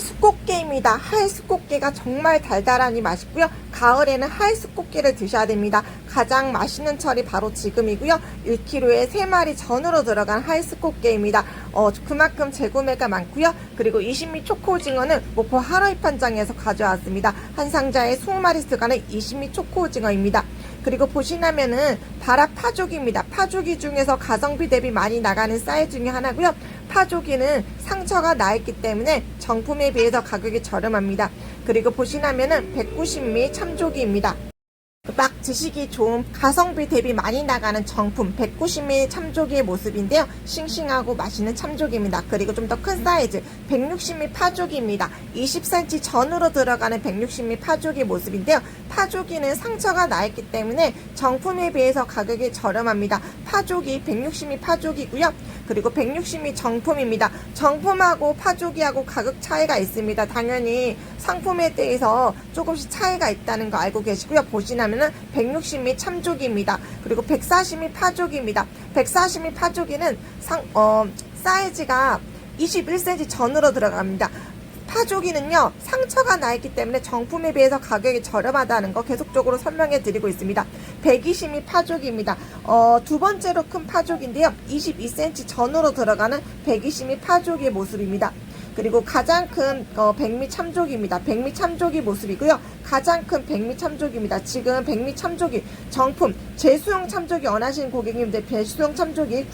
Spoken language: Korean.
하이스꽃게입니다. 하이스꽃게가 정말 달달하니 맛있고요. 가을에는 하이스꽃게를 드셔야 됩니다. 가장 맛있는 철이 바로 지금이고요. 1kg에 3마리 전으로 들어간 하이스꽃게입니다. 어, 그만큼 재구매가 많고요. 그리고 20미 초코오징어는 목포 하라이 판장에서 가져왔습니다. 한 상자에 20마리 들어가는 20미 초코오징어입니다. 그리고 보시나면은 바락 파조기입니다. 파조기 중에서 가성비 대비 많이 나가는 사이즈 중에 하나고요. 파조기는 상처가 나 있기 때문에 정품에 비해서 가격이 저렴합니다. 그리고 보시나면은 190미 참조기입니다. 막 드시기 좋은 가성비 대비 많이 나가는 정품 190ml 참조기의 모습인데요. 싱싱하고 맛있는 참조기입니다. 그리고 좀 더 큰 사이즈 160ml 파조기입니다. 20cm 전으로 들어가는 160ml 파조기 모습인데요. 파조기는 상처가 나 있기 때문에 정품에 비해서 가격이 저렴합니다. 파조기 160ml 파조기고요. 그리고 160ml 정품입니다. 정품하고 파조기하고 가격 차이가 있습니다. 당연히 상품에 대해서 조금씩 차이가 있다는 거 알고 계시고요. 보시나면 은 160ml 참조기입니다. 그리고 140ml 파조기입니다. 140ml 파조기는 상, 어, 사이즈가 21cm 전으로 들어갑니다. 파조기는요 상처가 나 있기 때문에 정품에 비해서 가격이 저렴하다는 거 계속적으로 설명해 드리고 있습니다 120미 파조기입니다 어, 두 번째로 큰 파조기인데요 22cm 전으로 들어가는 120미 파조기의 모습입니다 그리고 가장 큰 어, 백미 참조기입니다. 백미 참조기 모습이고요. 가장 큰 백미 참조기입니다. 지금 백미 참조기 정품 제수용 참조기 원하시는 고객님들 제수용 참조기